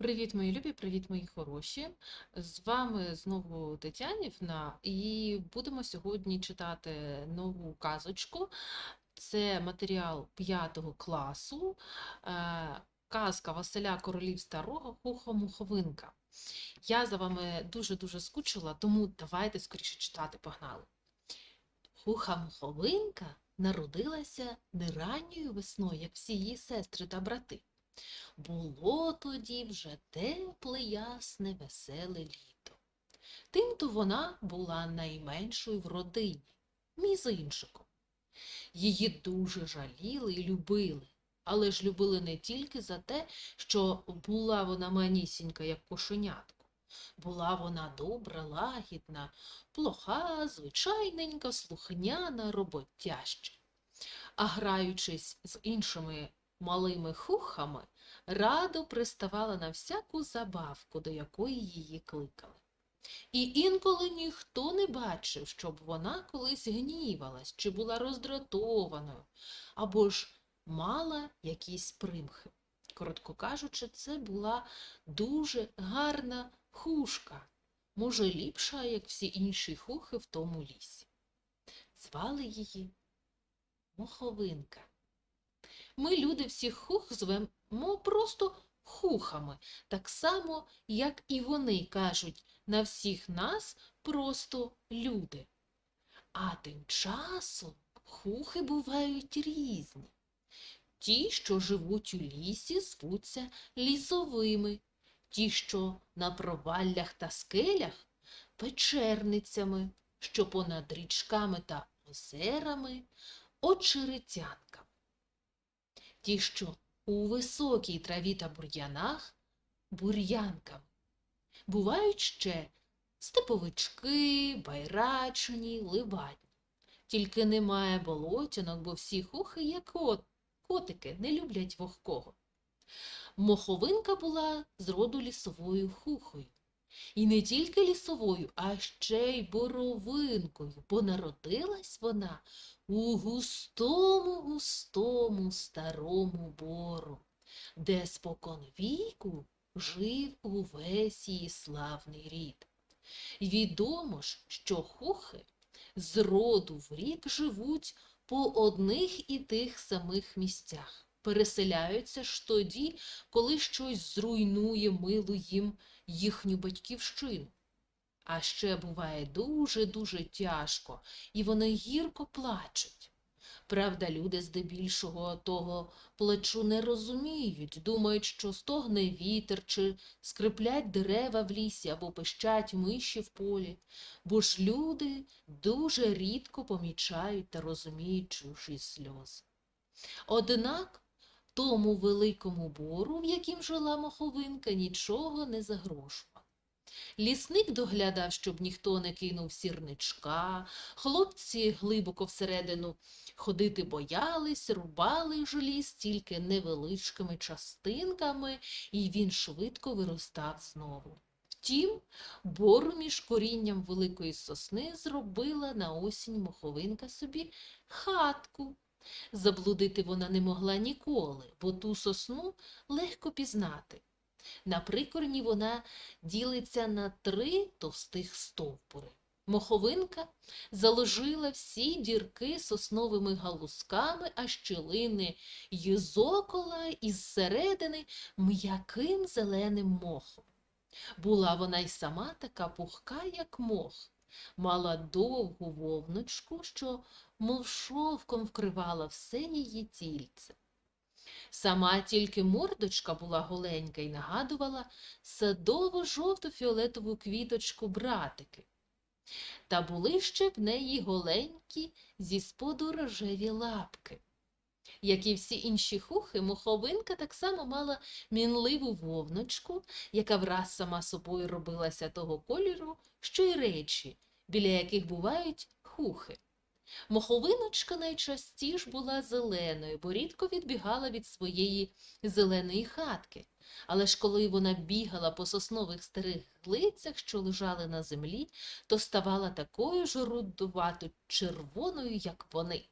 Привіт, мої любі, привіт, мої хороші. З вами знову Тетянівна, і будемо сьогодні читати нову казочку. Це матеріал 5 класу, е, казка Василя Королів Старого Хухо-Муховинка. Я за вами дуже-дуже скучила, тому давайте скоріше читати, погнали. Хуха-Муховинка народилася не ранньою весною, як всі її сестри та брати. Було тоді вже тепле, ясне, веселе літо. Тимто вона була найменшою в родині, мізинчиком. Її дуже жаліли і любили, але ж любили не тільки за те, що була вона манісінька, як кошенятко. Була вона добра, лагідна, плоха, звичайненька, слухняна, роботяща. А граючись з іншими малими хухами, радо приставала на всяку забавку, до якої її кликали. І інколи ніхто не бачив, щоб вона колись гнівалась чи була роздратованою, або ж мала якісь примхи. Коротко кажучи, це була дуже гарна хушка, може, ліпша, як всі інші хухи в тому лісі. Звали її Моховинка. Ми, люди всіх хух, звемо просто хухами, так само, як і вони кажуть на всіх нас просто люди. А тим часом хухи бувають різні. Ті, що живуть у лісі, звуться лісовими, ті, що на проваллях та скелях печерницями, що понад річками та озерами очеретянками. Ті, що у високій траві та бур'янах бур'янками. Бувають ще степовички, байрачні, ливадні. Тільки немає болотянок, бо всі хухи є кот. Котики не люблять вогкого. Моховинка була з роду лісовою хухою. І не тільки лісовою, а ще й боровинкою, бо народилась вона у густому, густому старому бору, де спокон віку жив увесь її славний рід. Відомо ж, що хухи з роду в рік живуть по одних і тих самих місцях. Переселяються ж тоді, коли щось зруйнує милу їм їхню батьківщину. А ще буває дуже-дуже тяжко, і вони гірко плачуть. Правда, люди здебільшого того плачу не розуміють, думають, що стогне вітер, чи скриплять дерева в лісі або пищать миші в полі, бо ж люди дуже рідко помічають та розуміють чужі сльози. Однак тому великому бору, в яким жила моховинка, нічого не загрожувало. Лісник доглядав, щоб ніхто не кинув сірничка, хлопці глибоко всередину ходити боялись, рубали желіз тільки невеличкими частинками, і він швидко виростав знову. Втім, бору між корінням великої сосни зробила на осінь моховинка собі хатку. Заблудити вона не могла ніколи, бо ту сосну легко пізнати. На прикорні вона ділиться на три товстих стовбури. Моховинка заложила всі дірки сосновими галузками, а щілини їзокола із середини м'яким зеленим мохом. Була вона й сама така пухка, як мох, мала довгу вовночку, що мов шовком вкривала все її тільце. Сама тільки мордочка була голенька і нагадувала садово-жовто-фіолетову квіточку братики. Та були ще в неї голенькі зі споду рожеві лапки. Як і всі інші хухи, моховинка так само мала мінливу вовночку, яка враз сама собою робилася того кольору, що й речі, біля яких бувають хухи. Моховиночка найчастіш була зеленою, бо рідко відбігала від своєї зеленої хатки. Але ж коли вона бігала по соснових старих глицях, що лежали на землі, то ставала такою ж рудувато червоною, як вони.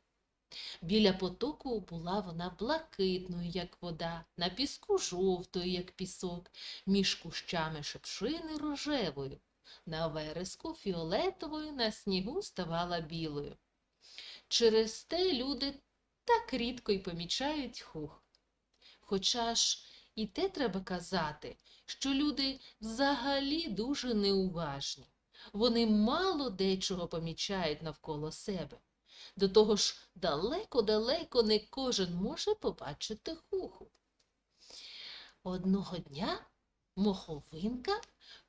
Біля потоку була вона блакитною, як вода, на піску жовтою, як пісок, між кущами шепшини рожевою, на вереску фіолетовою, на снігу ставала білою. Через те люди так рідко й помічають хух. Хоча ж і те треба казати, що люди взагалі дуже неуважні. Вони мало дечого помічають навколо себе. До того ж, далеко-далеко не кожен може побачити хуху. Одного дня моховинка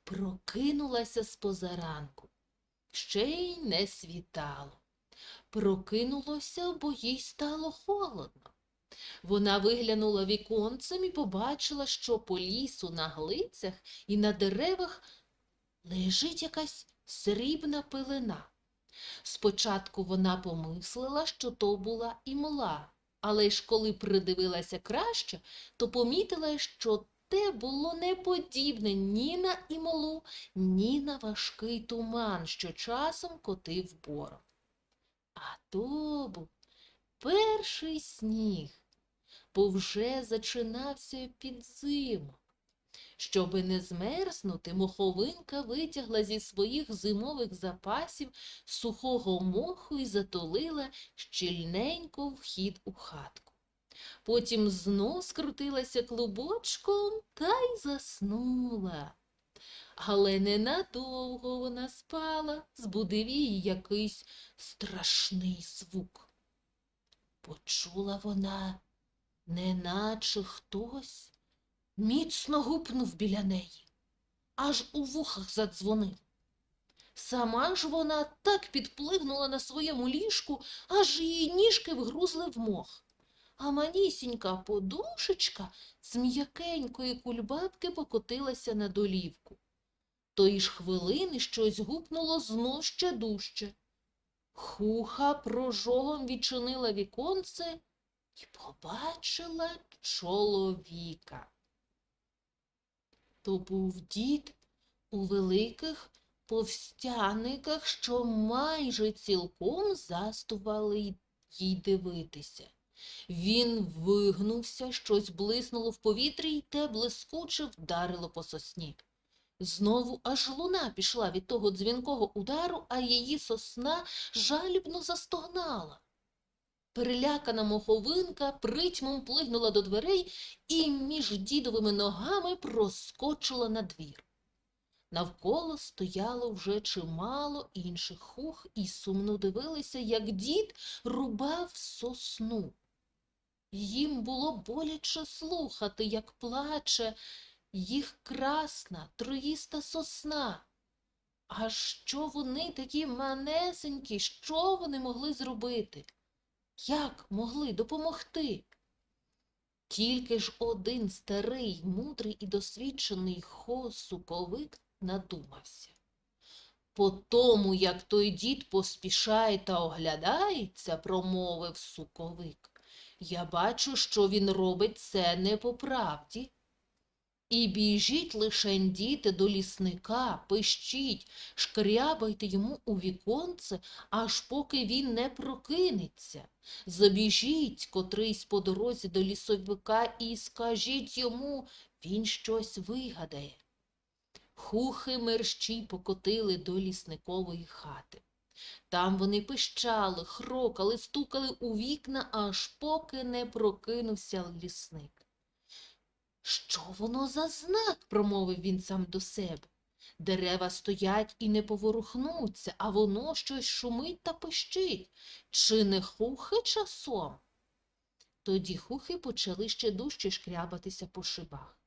прокинулася з позаранку. Ще й не світало. Прокинулося, бо їй стало холодно. Вона виглянула віконцем і побачила, що по лісу на глицях і на деревах лежить якась срібна пилина. Спочатку вона помислила, що то була імла, але ж коли придивилася краще, то помітила, що те було не подібне ні на імлу, ні на важкий туман, що часом котив бором. А то був перший сніг, бо вже зачинався підзимок. Щоби не змерзнути, моховинка витягла зі своїх зимових запасів сухого моху і затулила щільненько вхід у хатку. Потім знов скрутилася клубочком та й заснула. Але ненадовго вона спала, збудив її якийсь страшний звук. Почула вона, неначе хтось міцно гупнув біля неї, аж у вухах задзвонив. Сама ж вона так підпливнула на своєму ліжку, аж її ніжки вгрузли в мох. А манісінька подушечка з м'якенької кульбабки покотилася на долівку. Тої ж хвилини щось гупнуло знов ще дужче. Хуха прожогом відчинила віконце і побачила чоловіка. То був дід у великих повстяниках, що майже цілком застували їй дивитися. Він вигнувся, щось блиснуло в повітрі, й те блискуче вдарило по сосні. Знову аж луна пішла від того дзвінкого удару, а її сосна жалібно застогнала. Перелякана моховинка притьмом плигнула до дверей і між дідовими ногами проскочила на двір. Навколо стояло вже чимало інших хух і сумно дивилися, як дід рубав сосну. Їм було боляче слухати, як плаче їх красна, троїста сосна. А що вони такі манесенькі, що вони могли зробити? Як могли допомогти? Тільки ж один старий, мудрий і досвідчений хосуковик надумався. По тому, як той дід поспішає та оглядається, промовив суковик, я бачу, що він робить це не по правді. І біжіть лишень діти до лісника, пищіть, шкрябайте йому у віконце, аж поки він не прокинеться. Забіжіть котрийсь по дорозі до лісовика і скажіть йому, він щось вигадає. Хухи мерщій покотили до лісникової хати. Там вони пищали, хрокали, стукали у вікна, аж поки не прокинувся лісник. Що воно за знак? промовив він сам до себе. Дерева стоять і не поворухнуться, а воно щось шумить та пищить. Чи не хухи часом? Тоді хухи почали ще дужче шкрябатися по шибах.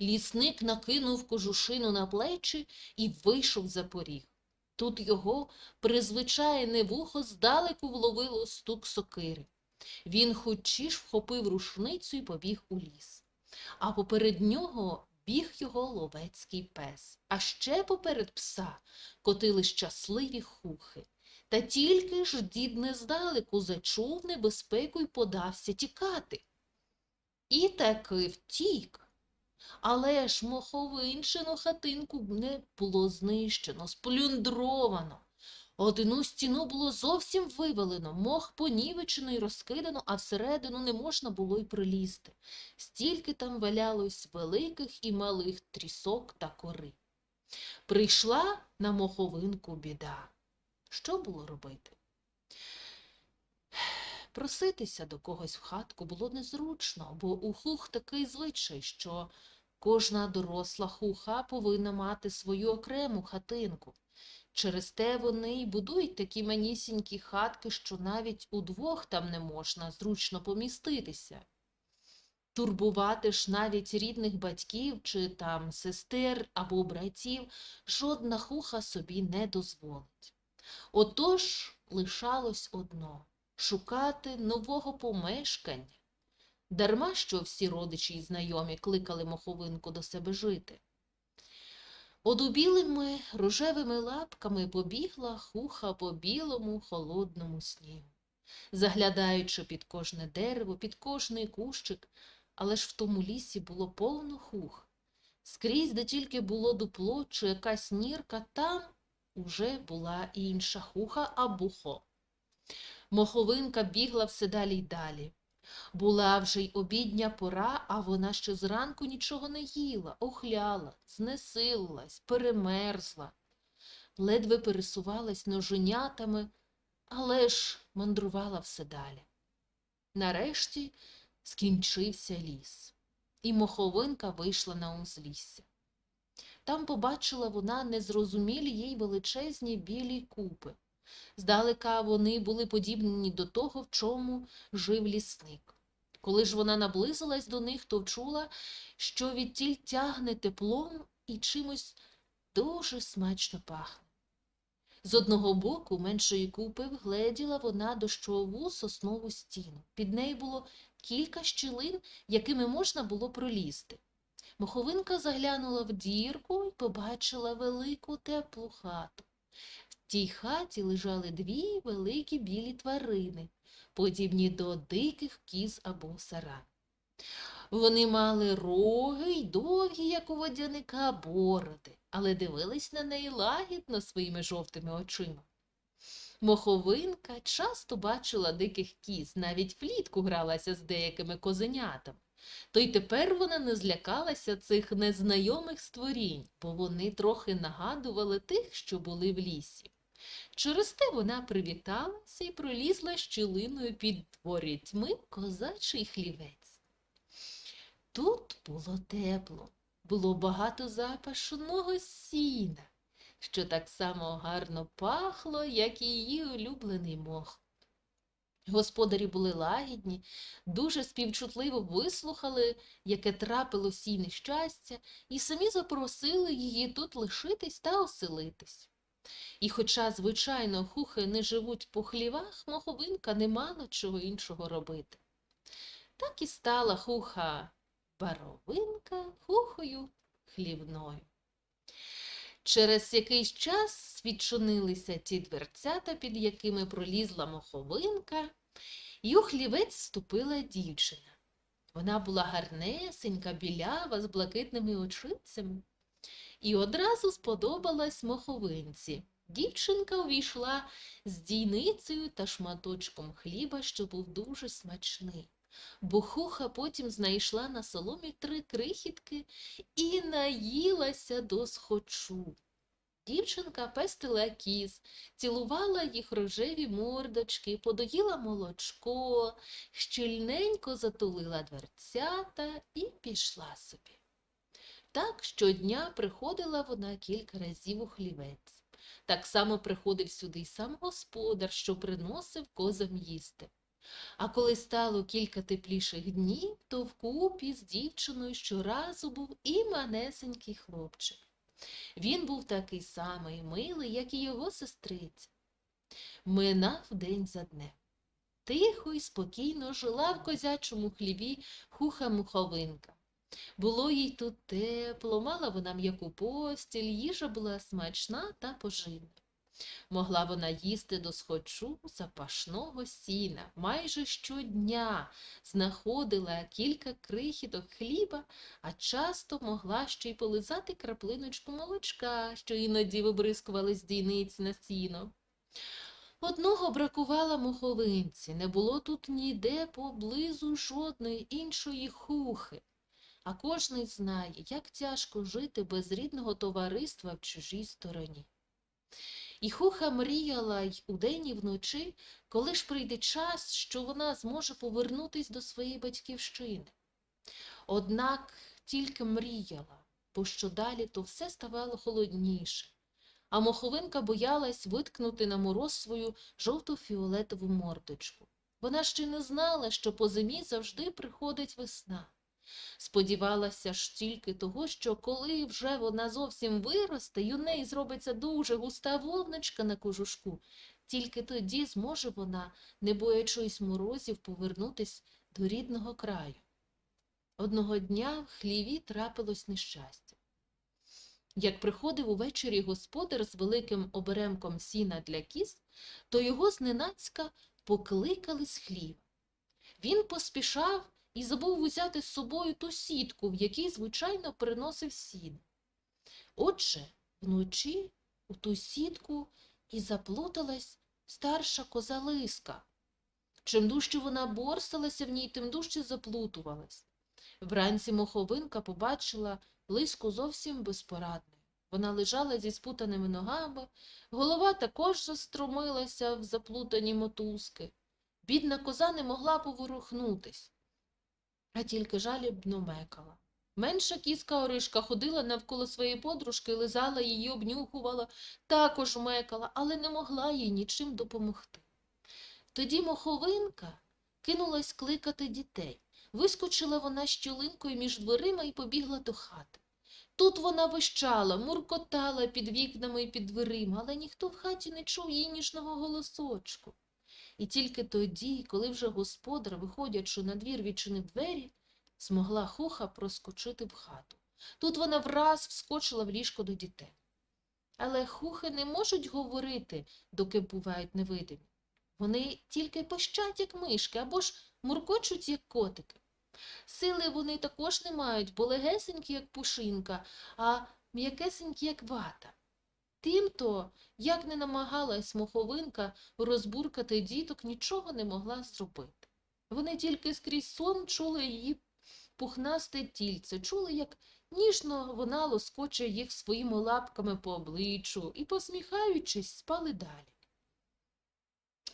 Лісник накинув кожушину на плечі і вийшов за поріг. Тут його призвичайне вухо здалеку вловило стук сокири. Він хочіш вхопив рушницю і побіг у ліс. А поперед нього біг його ловецький пес. А ще поперед пса котили щасливі хухи. Та тільки ж дід не здалеку зачув небезпеку й подався тікати. І таки втік. Але ж моховинчину хатинку не було знищено, сплюндровано. Одну стіну було зовсім вивалено, мох понівечено й розкидано, а всередину не можна було й пролізти. Стільки там валялось великих і малих трісок та кори. Прийшла на моховинку біда. Що було робити? Проситися до когось в хатку було незручно, бо у хух такий звичай, що кожна доросла хуха повинна мати свою окрему хатинку. Через те вони й будують такі манісінькі хатки, що навіть удвох там не можна зручно поміститися. Турбувати ж навіть рідних батьків чи там сестер або братів жодна хуха собі не дозволить. Отож лишалось одно шукати нового помешкання. Дарма що всі родичі й знайомі кликали моховинку до себе жити. Одубілими рожевими лапками побігла хуха по білому холодному снігу, заглядаючи під кожне дерево, під кожний кущик, але ж в тому лісі було повно хух. Скрізь, де тільки було дупло чи якась нірка, там уже була інша хуха або хо. Моховинка бігла все далі й далі. Була вже й обідня пора, а вона ще зранку нічого не їла, охляла, знесилилась, перемерзла, ледве пересувалась ноженятами, але ж мандрувала все далі. Нарешті скінчився ліс, і моховинка вийшла на узлісся. Там побачила вона незрозумілі їй величезні білі купи. Здалека вони були подібні до того, в чому жив лісник. Коли ж вона наблизилась до них, то вчула, що відтіль тягне теплом і чимось дуже смачно пахне. З одного боку меншої купи вгледіла вона дощову соснову стіну. Під нею було кілька щілин, якими можна було пролізти. Моховинка заглянула в дірку і побачила велику теплу хату. Тій хаті лежали дві великі білі тварини, подібні до диких кіз або саран. Вони мали роги й довгі, як у водяника, бороди, але дивились на неї лагідно своїми жовтими очима. Моховинка часто бачила диких кіз, навіть влітку гралася з деякими козенятами. То й тепер вона не злякалася цих незнайомих створінь, бо вони трохи нагадували тих, що були в лісі. Через те вона привіталася і пролізла щілиною під ворітьми козачий хлівець. Тут було тепло, було багато запашного сіна, що так само гарно пахло, як і її улюблений мох. Господарі були лагідні, дуже співчутливо вислухали, яке трапило сій нещастя, і самі запросили її тут лишитись та оселитись. І хоча, звичайно, хухи не живуть по хлівах, моховинка не мала чого іншого робити. Так і стала хуха баровинка хухою хлівною. Через якийсь час відчинилися ті дверцята, під якими пролізла моховинка, і у хлівець вступила дівчина. Вона була гарнесенька, білява, з блакитними очицями, і одразу сподобалась моховинці. Дівчинка увійшла з дійницею та шматочком хліба, що був дуже смачний. Бо хуха потім знайшла на соломі три крихітки і наїлася до схочу. Дівчинка пестила кіз, цілувала їх рожеві мордочки, подоїла молочко, щільненько затулила дверцята і пішла собі. Так щодня приходила вона кілька разів у хлівець. Так само приходив сюди й сам господар, що приносив козам їсти. А коли стало кілька тепліших днів, то вкупі з дівчиною щоразу був і манесенький хлопчик. Він був такий самий милий, як і його сестриця. Минав день за днем. Тихо й спокійно жила в козячому хліві хуха муховинка. Було їй тут тепло, мала вона м'яку постіль, їжа була смачна та поживна. Могла вона їсти до схочу запашного сіна. Майже щодня знаходила кілька крихіток хліба, а часто могла ще й полизати краплиночку молочка, що іноді вибризкували з дійниць на сіно. Одного бракувало моховинці, не було тут ніде поблизу жодної іншої хухи. А кожний знає, як тяжко жити без рідного товариства в чужій стороні. І хуха мріяла й удень і вночі, коли ж прийде час, що вона зможе повернутись до своєї батьківщини. Однак тільки мріяла, бо що далі, то все ставало холодніше, а моховинка боялась виткнути на мороз свою жовто-фіолетову мордочку. Вона ще не знала, що по зимі завжди приходить весна. Сподівалася ж тільки того, що коли вже вона зовсім виросте, й у неї зробиться дуже густа вовночка на кожушку, тільки тоді зможе вона, не боячись морозів, повернутись до рідного краю. Одного дня в хліві трапилось нещастя. Як приходив увечері господар з великим оберемком сіна для кіз, то його зненацька покликали з хліва. Він поспішав і забув узяти з собою ту сітку, в якій, звичайно, приносив сіно. Отже, вночі у ту сітку і заплуталась старша коза Лиска. Чим дужче вона борсалася в ній, тим дужче заплутувалась. Вранці моховинка побачила лиску зовсім безпорадною. Вона лежала зі спутаними ногами, голова також застромилася в заплутані мотузки. Бідна коза не могла поворухнутись, а тільки жалібно мекала. Менша кіска Оришка ходила навколо своєї подружки, лизала її, обнюхувала, також мекала, але не могла їй нічим допомогти. Тоді моховинка кинулась кликати дітей. Вискочила вона щілинкою між дверима і побігла до хати. Тут вона вищала, муркотала під вікнами і під дверима, але ніхто в хаті не чув її ніжного голосочку. І тільки тоді, коли вже господар, виходячи на двір, відчинив двері, змогла хуха проскочити в хату. Тут вона враз вскочила в ліжко до дітей. Але хухи не можуть говорити, доки бувають невидимі. Вони тільки пощать, як мишки, або ж муркочуть, як котики. Сили вони також не мають, бо легесенькі, як пушинка, а м'якесенькі, як вата. Тимто, як не намагалась моховинка розбуркати діток, нічого не могла зробити. Вони тільки скрізь сон чули її пухнасте тільце, чули, як ніжно вона лоскоче їх своїми лапками по обличчю і, посміхаючись, спали далі.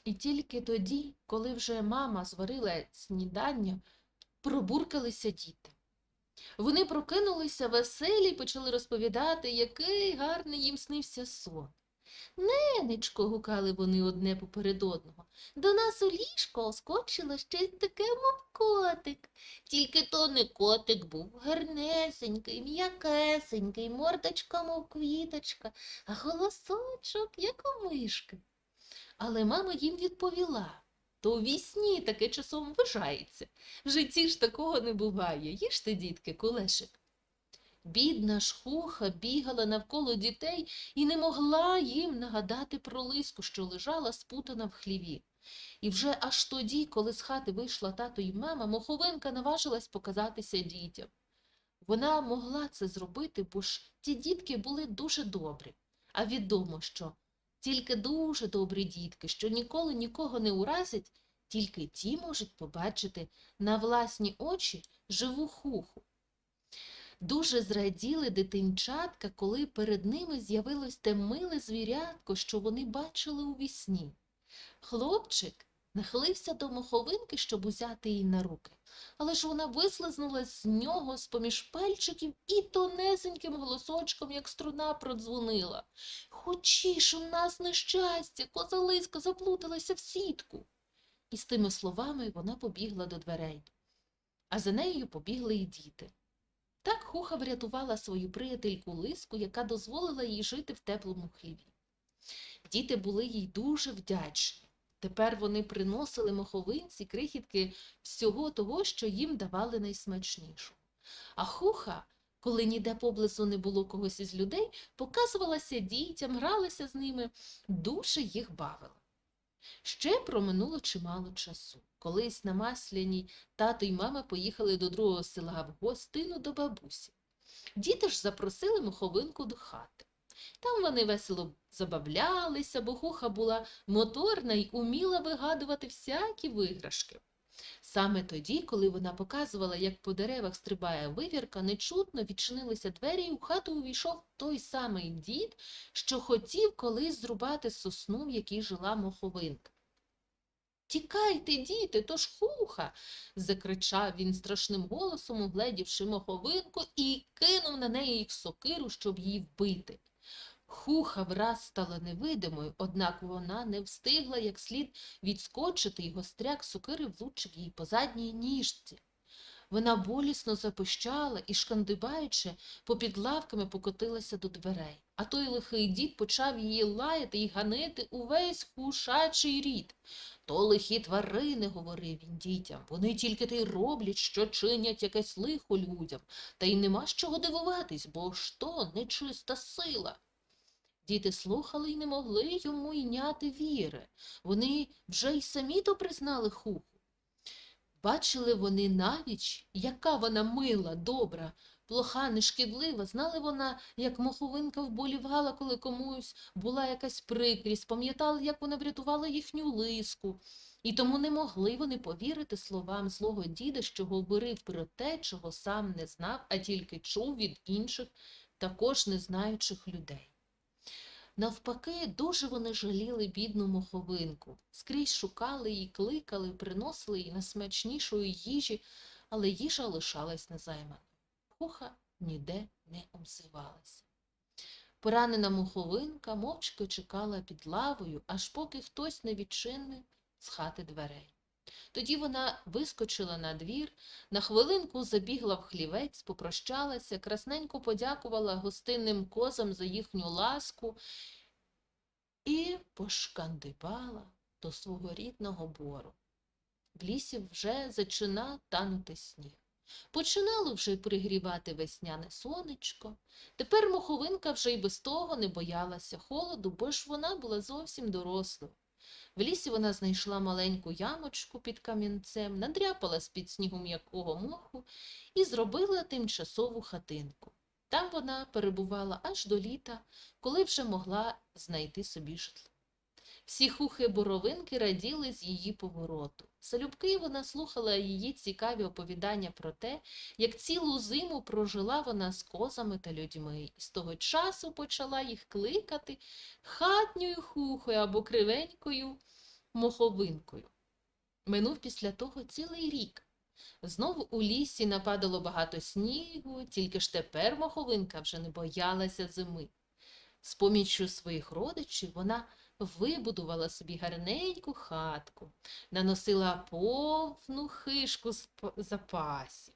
І тільки тоді, коли вже мама зварила снідання, пробуркалися діти. Вони прокинулися веселі і почали розповідати, який гарний їм снився сон. Ненечко, гукали вони одне поперед одного, до нас у ліжко скочило щось таке, мов котик. Тільки то не котик був, гарнесенький, м'якесенький, мордочка, мов квіточка, а голосочок, як у мишки. Але мама їм відповіла. То у вісні таке часом вважається. В житті ж такого не буває. Їжте, дітки, кулешик. Бідна ж хуха бігала навколо дітей і не могла їм нагадати про лиску, що лежала спутана в хліві. І вже аж тоді, коли з хати вийшла тато й мама, моховинка наважилась показатися дітям. Вона могла це зробити, бо ж ті дітки були дуже добрі. А відомо, що тільки дуже добрі дітки, що ніколи нікого не уразять, тільки ті можуть побачити на власні очі живу хуху. Дуже зраділи дитинчатка, коли перед ними з'явилось те миле звірятко, що вони бачили у вісні. Хлопчик нахилився до моховинки, щоб узяти її на руки, але ж вона вислизнула з нього з-поміж пальчиків і тонесеньким голосочком, як струна, продзвонила. Хочіш, у нас нещастя, козалиська заплуталася в сітку. І з тими словами вона побігла до дверей. А за нею побігли й діти. Так хуха врятувала свою приятельку лиску, яка дозволила їй жити в теплому хліві. Діти були їй дуже вдячні. Тепер вони приносили моховинці крихітки всього того, що їм давали найсмачнішу. А хуха, коли ніде поблизу не було когось із людей, показувалася дітям, гралася з ними, дуже їх бавила. Ще проминуло чимало часу. Колись на Масляній тато й мама поїхали до другого села в гостину до бабусі. Діти ж запросили моховинку до хати. Там вони весело забавлялися, бо хуха була моторна й уміла вигадувати всякі виграшки. Саме тоді, коли вона показувала, як по деревах стрибає вивірка, нечутно відчинилися двері, і в хату увійшов той самий дід, що хотів колись зрубати сосну, в якій жила моховинка. Тікайте, діти, то ж хуха. закричав він страшним голосом, угледівши моховинку, і кинув на неї їх сокиру, щоб її вбити. Хуха враз стала невидимою, однак вона не встигла як слід відскочити, і гостряк сокири влучив їй по задній ніжці. Вона болісно запищала і, шкандибаючи, попід лавками покотилася до дверей. А той лихий дід почав її лаяти і ганити увесь хушачий рід. То лихі тварини, говорив він дітям, вони тільки те й роблять, що чинять якесь лихо людям, та й нема з чого дивуватись, бо ж то нечиста сила. Діти слухали й не могли йому йняти віри. Вони вже й самі то признали хуху. Бачили вони навіч, яка вона мила, добра, плоха, нешкідлива. Знали вона, як моховинка вболівала, коли комусь була якась прикрість, пам'ятали, як вона врятувала їхню лиску. І тому не могли вони повірити словам злого діда, що говорив про те, чого сам не знав, а тільки чув від інших, також незнаючих людей. Навпаки, дуже вони жаліли бідну моховинку, скрізь шукали її, кликали, приносили їй найсмачнішої їжі, але їжа лишалась незайманою. Хуха ніде не обзивалася. Поранена моховинка мовчки чекала під лавою, аж поки хтось не відчинив з хати дверей. Тоді вона вискочила на двір, на хвилинку забігла в хлівець, попрощалася, красненько подякувала гостинним козам за їхню ласку і пошкандибала до свого рідного бору. В лісі вже зачинав танути сніг. Починало вже пригрівати весняне сонечко. Тепер моховинка вже й без того не боялася холоду, бо ж вона була зовсім дорослою. В лісі вона знайшла маленьку ямочку під камінцем, надряпала з-під снігу м'якого моху і зробила тимчасову хатинку. Там вона перебувала аж до літа, коли вже могла знайти собі житло. Всі хухи боровинки раділи з її повороту. Залюбки вона слухала її цікаві оповідання про те, як цілу зиму прожила вона з козами та людьми, і з того часу почала їх кликати хатньою хухою або кривенькою моховинкою. Минув після того цілий рік. Знову у лісі нападало багато снігу, тільки ж тепер моховинка вже не боялася зими. З поміччю своїх родичів вона вибудувала собі гарненьку хатку, наносила повну хишку запасів,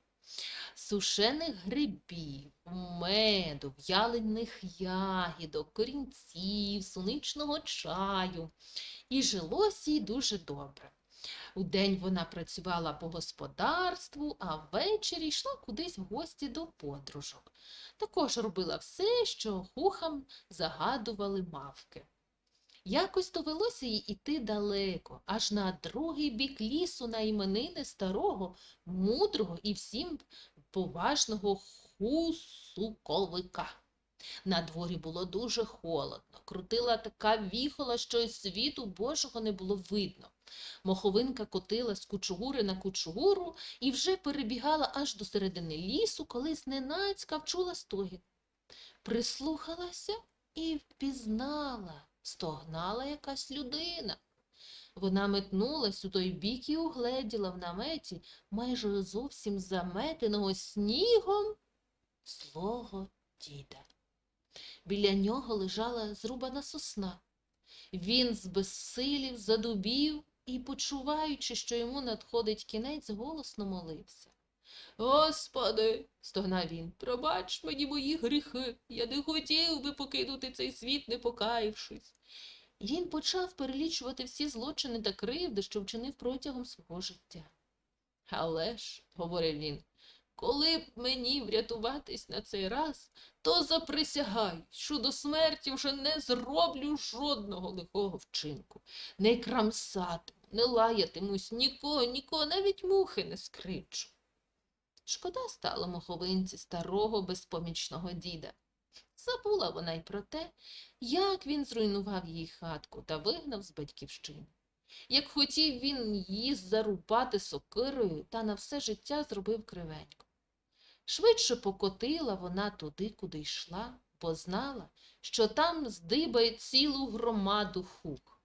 сушених грибів, меду, в'ялених ягідок, корінців, суничного чаю. І жилось їй дуже добре. Удень вона працювала по господарству, а ввечері йшла кудись в гості до подружок. Також робила все, що хухам загадували мавки. Якось довелося їй іти далеко, аж на другий бік лісу на іменини старого, мудрого і всім поважного хусуковика. На дворі було дуже холодно, крутила така віхола, що й світу Божого не було видно. Моховинка котила з кучугури на кучугуру і вже перебігала аж до середини лісу, коли зненацька вчула стогін. Прислухалася і впізнала, стогнала якась людина. Вона метнулась у той бік і угледіла в наметі майже зовсім заметеного снігом злого діда. Біля нього лежала зрубана сосна. Він збезсилів, задубів і, почуваючи, що йому надходить кінець, голосно молився. Господи, стогнав він, пробач мені мої гріхи. Я не хотів би покинути цей світ, не покаявшись. Він почав перелічувати всі злочини та кривди, що вчинив протягом свого життя. Але ж, говорив він, коли б мені врятуватись на цей раз, то заприсягаю, що до смерті вже не зроблю жодного лихого вчинку, не крамсатиму, не лаятимусь нікого, нікого, навіть мухи не скричу. Шкода стало моховинці старого безпомічного діда. Забула вона й про те, як він зруйнував її хатку та вигнав з батьківщини. Як хотів він її зарубати сокирою та на все життя зробив кривенько. Швидше покотила вона туди, куди йшла, бо знала, що там здибає цілу громаду хук.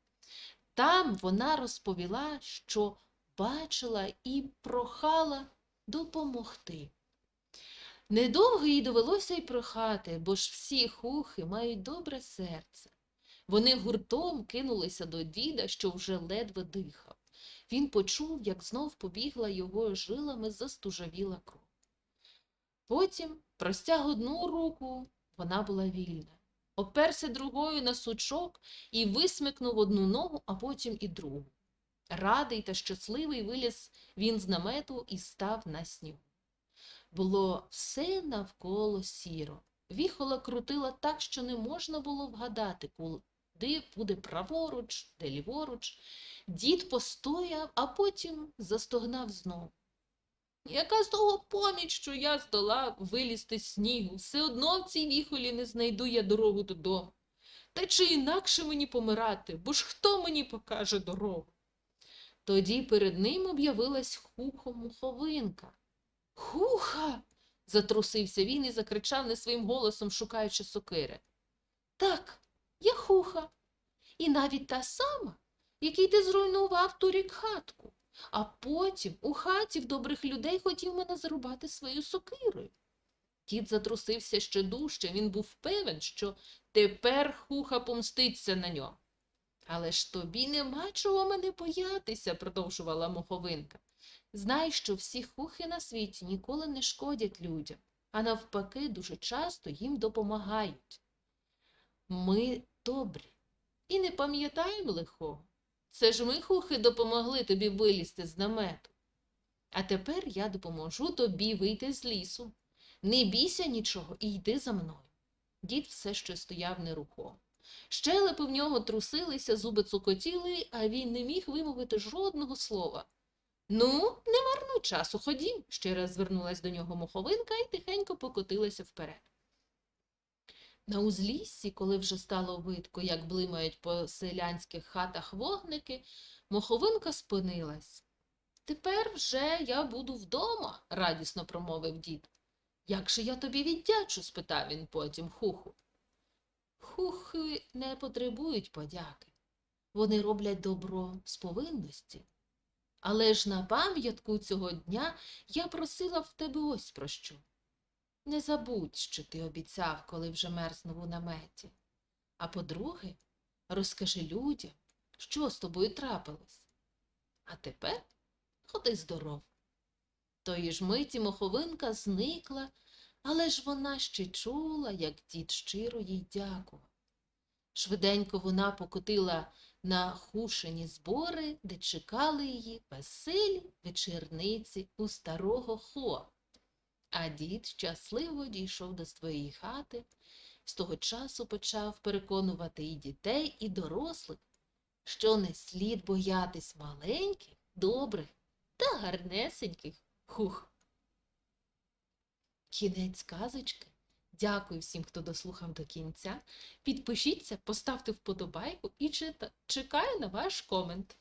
Там вона розповіла, що бачила і прохала допомогти. Недовго їй довелося й прохати, бо ж всі хухи мають добре серце. Вони гуртом кинулися до діда, що вже ледве дихав. Він почув, як знов побігла його жилами застужавіла кров. Потім простяг одну руку, вона була вільна. Оперся другою на сучок і висмикнув одну ногу, а потім і другу. Радий та щасливий виліз він з намету і став на снігу. Було все навколо сіро. Віхола крутила так, що не можна було вгадати, куди буде праворуч, де ліворуч. Дід постояв, а потім застогнав знов. Яка з того поміч, що я здолав вилізти снігу, все одно в цій віхолі не знайду я дорогу додому. Та чи інакше мені помирати, бо ж хто мені покаже дорогу? Тоді перед ним об'явилась хухо-муховинка. Хуха. затрусився він і закричав не своїм голосом, шукаючи сокири. Так, я хуха. І навіть та сама, який ти зруйнував торік хатку, а потім у хаті в добрих людей хотів мене зарубати своєю сокирою. Дід затрусився ще дужче, він був певен, що тепер хуха помститься на нього. Але ж тобі нема чого мене боятися, продовжувала моховинка. Знай, що всі хухи на світі ніколи не шкодять людям, а навпаки, дуже часто їм допомагають. Ми добрі і не пам'ятаємо лихого. Це ж ми, хухи, допомогли тобі вилізти з намету. А тепер я допоможу тобі вийти з лісу. Не бійся нічого і йди за мною. Дід все ще стояв нерухомо. Щелепи в нього трусилися, зуби цокотіли, а він не міг вимовити жодного слова. Ну, не марнуй часу, ходім, ще раз звернулась до нього моховинка і тихенько покотилася вперед. На узліссі, коли вже стало видко, як блимають по селянських хатах вогники, моховинка спинилась. Тепер вже я буду вдома, радісно промовив дід. Як же я тобі віддячу? спитав він потім хуху. Хухи не потребують подяки. Вони роблять добро з повинності. Але ж на пам'ятку цього дня я просила в тебе ось про що. Не забудь, що ти обіцяв, коли вже мерзнув у наметі. А по-друге, розкажи людям, що з тобою трапилось. А тепер ходи здоров. Тої ж миті моховинка зникла, але ж вона ще чула, як дід щиро їй дякував. Швиденько вона покотила на хушені збори, де чекали її веселі вечірниці у старого хо. А дід щасливо дійшов до своєї хати, з того часу почав переконувати і дітей, і дорослих, що не слід боятись маленьких, добрих та гарнесеньких хух. Кінець казочки. Дякую всім, хто дослухав до кінця. Підпишіться, поставте вподобайку і чекаю на ваш комент.